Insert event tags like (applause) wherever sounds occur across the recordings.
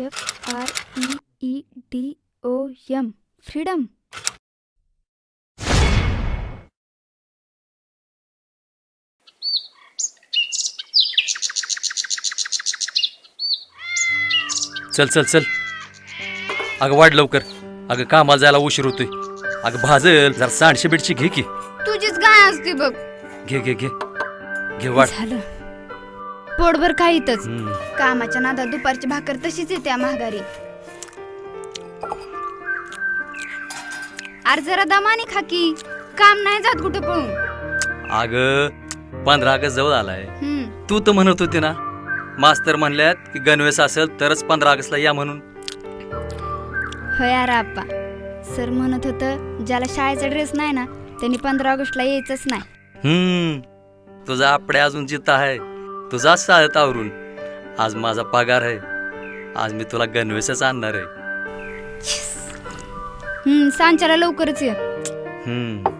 F R E E D O M freedom चल चल चल. अगं वाढ लवकर. अगं कामाला जायला उशीर होतोय. अगं भाजल जरा सांडशे बिडशी घे की. तुझीच गाय असते बघ. घे घे घे. घे वाढ. झालं. पोटभर हम्म. कामाच्या नादात दुपारची भाकर तशीच येते महागारी. अरे जरा दमाने खा की. काम नाही जात कुठे पळून. अगं पंधरा ऑगस्ट जवळ आलाय. हम्म. तू तर म्हणत होती ना मास्तर म्हणल्यात की गणवेश असेल तरच पंधरा ऑगस्टला या म्हणून. होय अरे आप्पा. सर म्हणत होतं ज्याला शाळेचा ड्रेस नाही ना त्यांनी पंधरा ऑगस्टला यायचंच नाही. हम्म. तुझा आपडे अजून जित आहे. तुझा शाळेत आवरून आज माझा पगार आहे. आज मी तुला गणवेशच आणणार आहे. हम्म सांच्याला लवकरच ये. हम्म.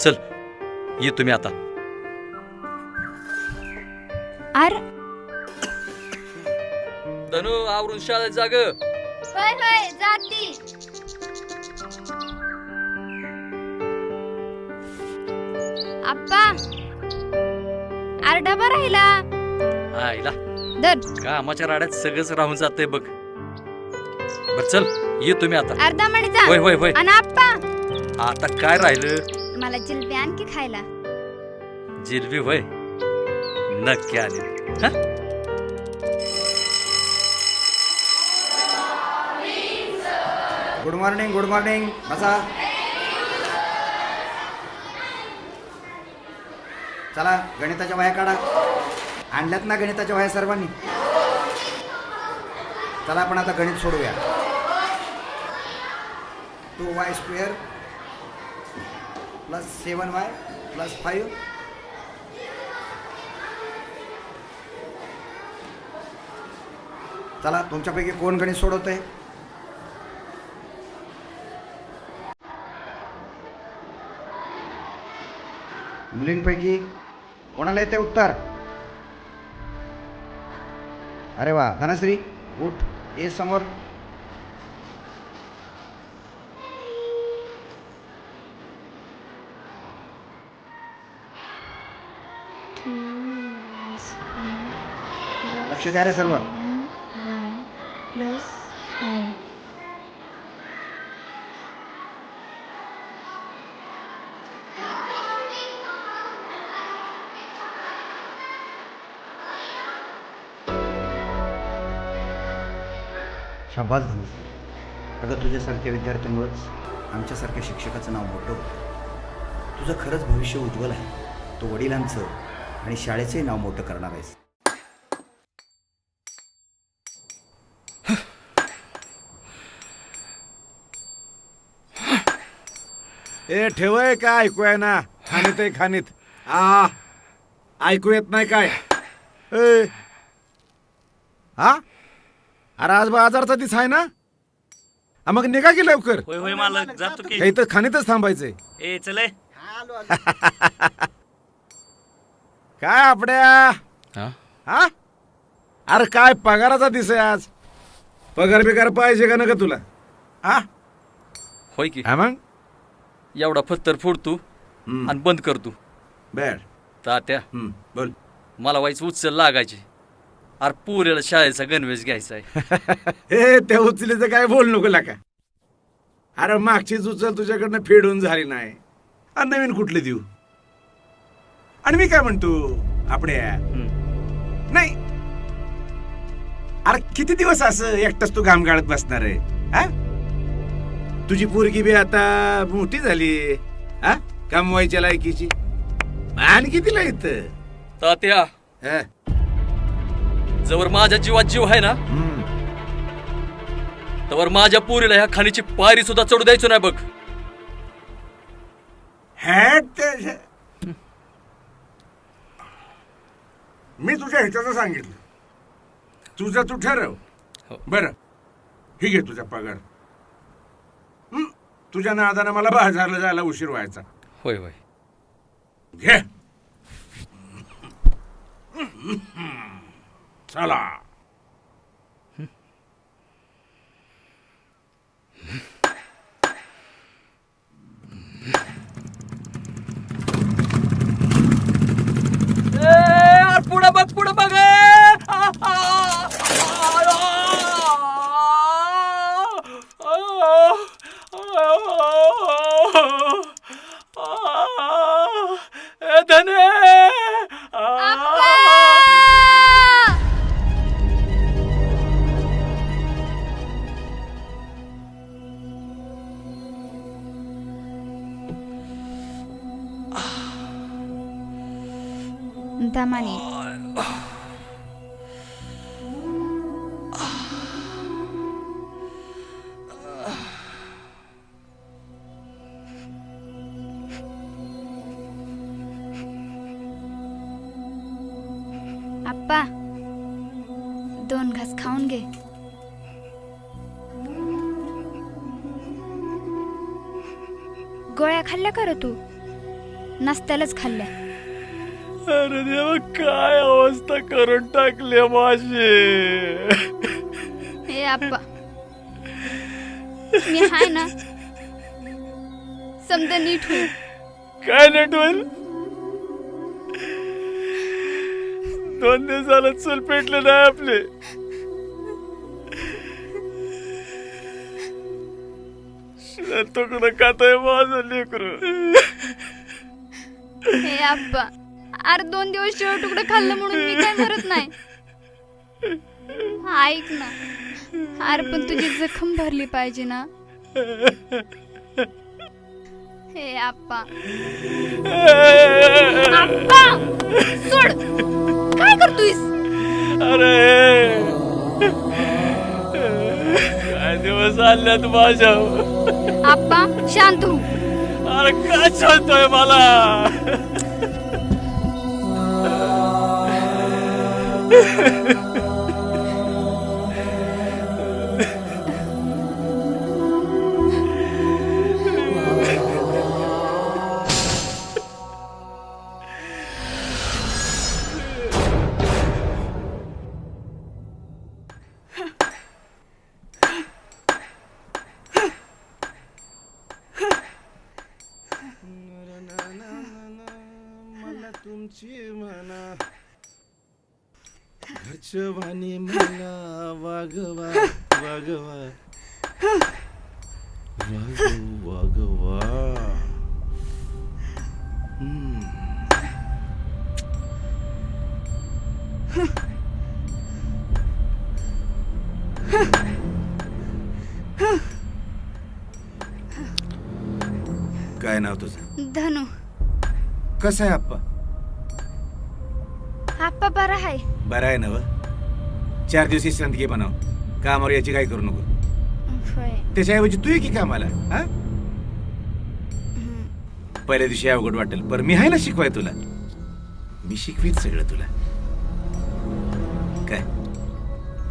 चल ये तुम्ही आता. अरे धनु आवरून शाळेत जाग होय होय जाती आप्पा. अरे डबा राहिला आईला दर कामाच्या राड्यात सगळंच राहून जातंय बघ. बर चल ये तुम्ही आता. अर्धा मणी जा. होय होय होय आणि आप्पा. आता काय राहिलं? मला जिलबी आणखी खायला. जिलबी होय नक्की आले. हा? गुड मॉर्निंग गुड मॉर्निंग बसा चला गणिताच्या वह्या काढा. आणल्यात ना गणिताच्या वह्या सर्वांनी? चला आपण आता गणित सोडूया. Two Y square plus seven Y plus five चला तुमच्यापैकी कोण गणित सोडवत आहे मुलींपैकी कोणाला येते उत्तर? अरे वा धनश्री उठ ये समोर. लक्ष द्या रे सर्व. शाबास धनु अगं तुझ्यासारख्या विद्यार्थ्यांमुळंच आमच्यासारख्या शिक्षकाचं नाव मोठं होतं. तुझं खरंच भविष्य उज्ज्वल आहे. तो वडिलांचं आणि शाळेचंही नाव मोठं करणार आहेस. ए ठेवय का ऐकू आहे ना? खाणीत आहे खाणीत. आ ऐकू येत नाही काय? ए. हा? अरे आज बाजारचा दिस आहे ना? हा, मग निघा की लवकर. होय होय मालक जातो की. इथं खाणीतच थांबायचंय. ए चले (laughs) काय आपड्या? हा? हा? अरे काय पगाराचा दिस आहे आज? पगार बिगार पाहिजे का नका तुला? हा? होय की. हा मग? एवढा फत्तर फोड तू हम्म. आणि बंद कर तू. बर. तात्या हम्म, बोल. मला व्हायचं उचल लागायची. अरे पुरेला शाळेचा गणवेश घ्यायचा आहे (laughs) हे त्या उचलीचं काय बोल नको का अरे मागचीच उचल तुझ्याकडनं फेडून झाली नाही. आणि नवीन कुठले देऊ? आणि मी काय म्हणतो हम्म. नाही. अरे किती दिवस असं एकटाच तू घाम गाळत बसणार आहे? हा? तुझी पोरगी बी आता मोठी झाली. हा? कमवायच्या लायकीची. आणि तिला येतं तात्या. हा? जवळ माझ्या जीवात जीव आहे ना. तर माझ्या पुरीला ह्या खाणीची पायरी सुद्धा चढू द्यायचो नाही बघ. ते- मी तुझ्या ह्याच्याचं सांगितलं. तुझं तू ठरव. हो. बरं. ही घे तुझा पगार. हं, तुझ्या नादानं मला बाजारला जायला उशीर व्हायचा. होय होय. घे. चला दमाने आप्पा दोन घास खाऊन घे गोळ्या खाल्ल्या कर तू नसत्यालाच खाल्ल्या अरे देवा काय अवस्था करून टाकली माझी हे आप्पा. मी हाय ना? समजा नीट होईल. काय नेट होईल? दोन दिवस झालं चूल पेटले नाही आपले. तुकडं खातोय माझं लेकरू. हे आप्पा. अरे दोन दिवस शिळ तुकडं खाल्लं म्हणून मी काय मरत नाही. ऐक ना. अरे पण तुझी जखम भरली पाहिजे ना. हे आप्पा. आप्पा सोड. काय करतोयस? अरे. काय दिवस आल्यात माझ्या? आप्पा शांत हो. अरे काय चालतोय मला? Yeah. (laughs) वाणी मला वागवा वागवा वागव वागवा. काय नाव तुझं? धनु. कसं आहे आप्पा? आप्पा बरा आहे. बरं आहे ना व? चार दिवस विश्रांती घे म्हणाव. कामावर याची काय करू नको. होय त्याच्याऐवजी तू ये की कामाला हा? हम्म. पहिल्या दिवशी अवघड वाटेल. पर मी आहे ना शिकवाय तुला. मी शिकवीत सगळं तुला. काय?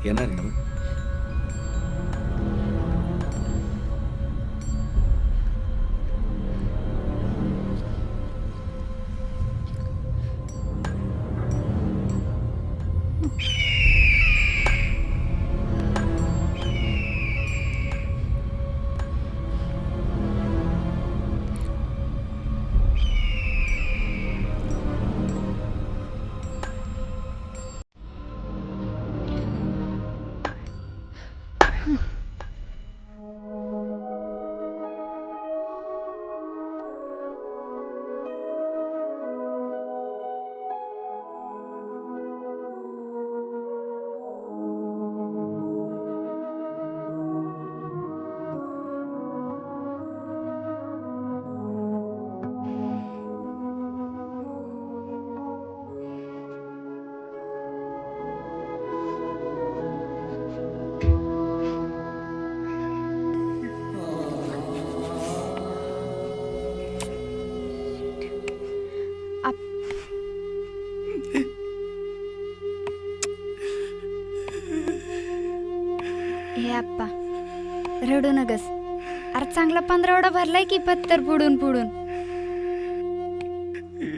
येणार ना मग? रडू नगस अरे चांगला पंधरावडा भरलाय की पत्तर पुडून पुडून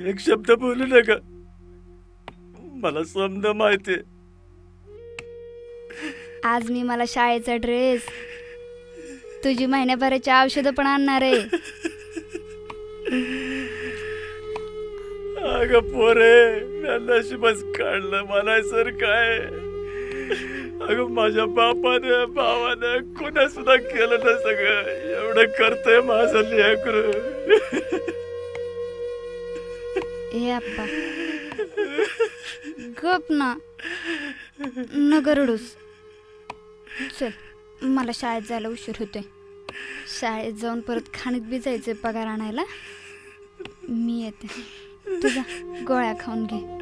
एक शब्द बोलू नका. मला समजा माहिती आज मी मला शाळेचा ड्रेस तुझी महिन्याभराची औषधं पण आणणार आहे. अगं पोरे नशीबच काढलं मला सर काय अगं माझ्या बापाने भावाने कोणा सुद्धा केलं ना सगळं. एवढं करतोय माझं लेकरू. ए आप्पा. गप ना. न गरडूस चल मला शाळेत जायला उशीर होतोय. शाळेत जाऊन परत खाणीत बी जायचंय पगार आणायला. मी येते. तुझा गोळ्या खाऊन घे.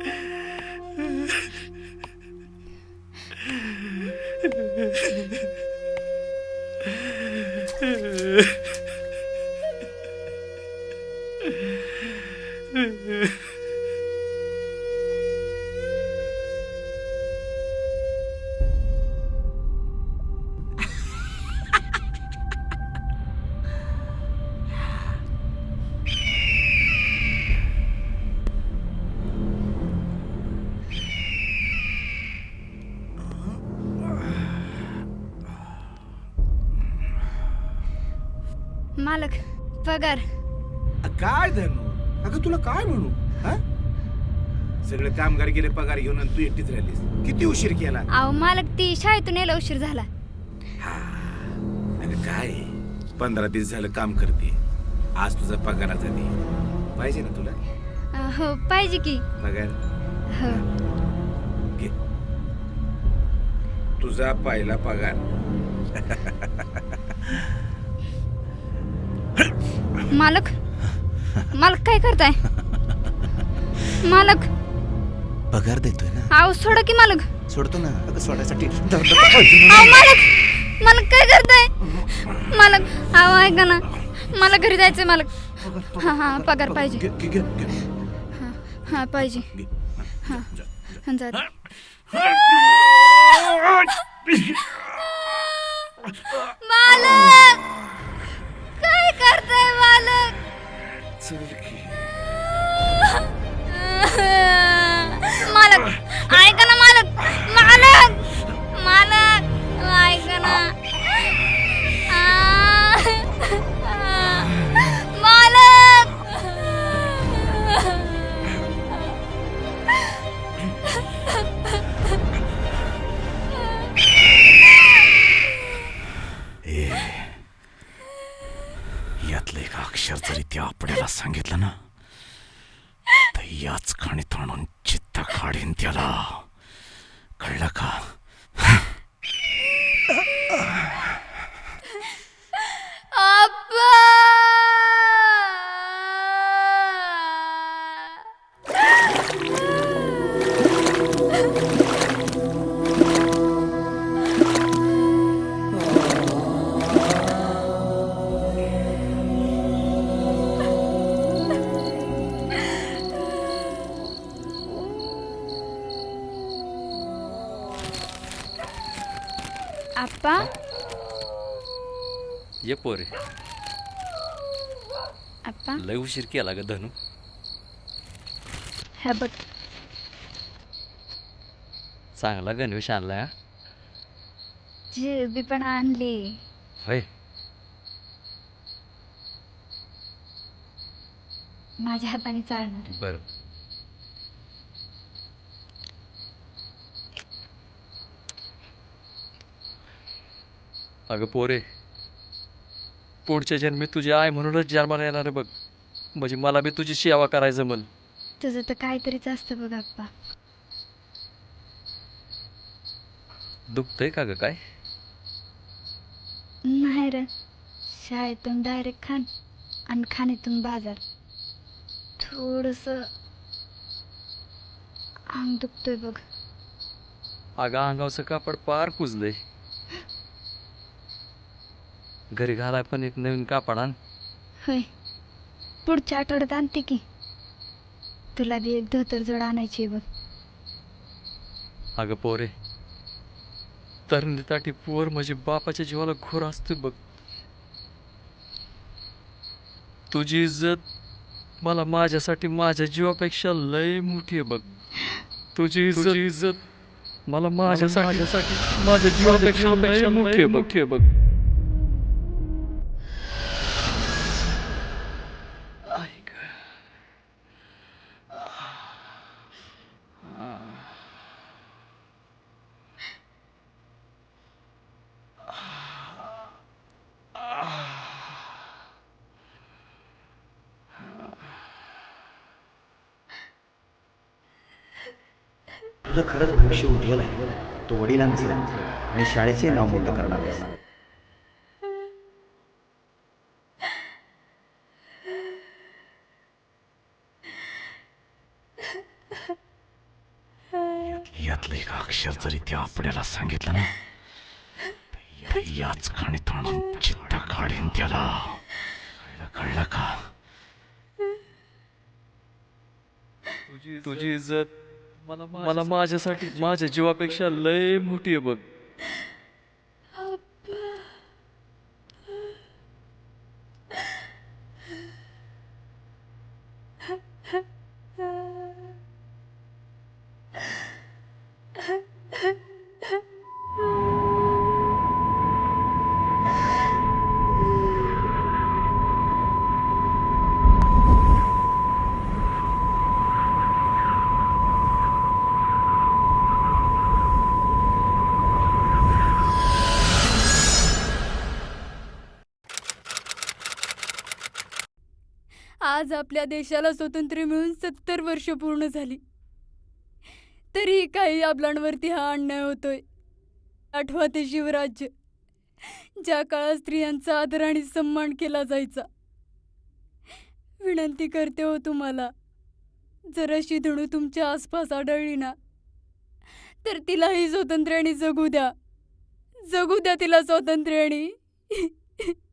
Mm-hmm. मालक पगार. काय धनु? अगं तुला काय म्हणू? हा? सगळे कामगार गेले पगार घेऊन आणि तू एकटीच राहिलीस. किती उशीर केला? अहो मालक ती शाळेतून यायला उशीर झाला. अगं काय? पंधरा दिवस झालं काम करते. आज तुझा पगाराचा दे. पाहिजे ना तुला? अं, हो पाहिजे की. पगार? हो. घे. तुझा पहिला पगार. (laughs) मालक? मालक काय करताय? मालक? पगार देतोय ना. आहो सोडा की मालक? सोडतो ना. अगं सोडायसाठी. आहो मालक! मालक काय करताय? मालक आहो ऐका ना. मला घरी जायचंय मालक. हा हा पगार पाहिजे. घे, घे, घे, घे. हा पाहिजे. घे. जा. मालक! काय करताय मालक? मालक ऐका ना मालक मालक मालक ऐका ना. आ, ये पोरे. आप्पा. लय उशीर केला ग धनु. हे बघ. चांगला गणवेश आणलाय हा? जिलेबी पण आणली. होय. माझ्या हाताने चालणार. बर. अगं पोरे पुढच्या जन्मी तुझी आय म्हणूनच जन्माला येणार आहे बघ. म्हणजे मला बी तुझी सेवा करायचं म्हण. तुझं तर काहीतरीच असतं बघ आप्पा. दुखतंय का ग काय? नाही रे. शाळेतून डायरेक्ट खाण आणि खाणीतून बाजार. थोडस अंग दुखतोय बघ. अगं अंगावचं कापड पार कुजलंय. घरी घालाय पण एक नवीन कापड आण. होय. पुढच्या आठवड्यात आणते की. तुला बी एक धोतर जोड आणायची बघ. अगं पोरे तरुणीसाठी पोर म्हणजे बापाच्या जीवाला घोर असतो बघ. तुझी इज्जत मला माझ्यासाठी माझ्या जीवापेक्षा लय मोठी आहे बघ. तुझी इज्जत मला माझ्यासाठी माझ्यासाठी माझ्या जीवापेक्षा लय मोठी आहे बघ ऐक. तुझं खरंच भविष्य उज्ज्वल आहे तो वडिलांचं आणि शाळेचे नाव मोठं करणार. यातलं एक अक्षर जरी त्या आपल्याला सांगितलं ना याच खाणीत आणून चित्ता काढीन त्याला कळलं कळलं का तुझी तुझी इज्जत मला माझ्यासाठी माझ्या जीवापेक्षा लय मोठी आहे बघ. आज आपल्या देशाला स्वातंत्र्य मिळून सत्तर वर्ष पूर्ण झाली. तरीही काही आपलांवरती हा अन्याय होतोय. आठवा ते शिवराज्य ज्या काळात स्त्रियांचा आदर आणि सन्मान केला जायचा. विनंती करते हो तुम्हाला जर अशी धणू तुमच्या आसपास आढळली ना तर तिलाही स्वातंत्र्याने जगू द्या. जगू द्या तिला स्वातंत्र्याने. (laughs)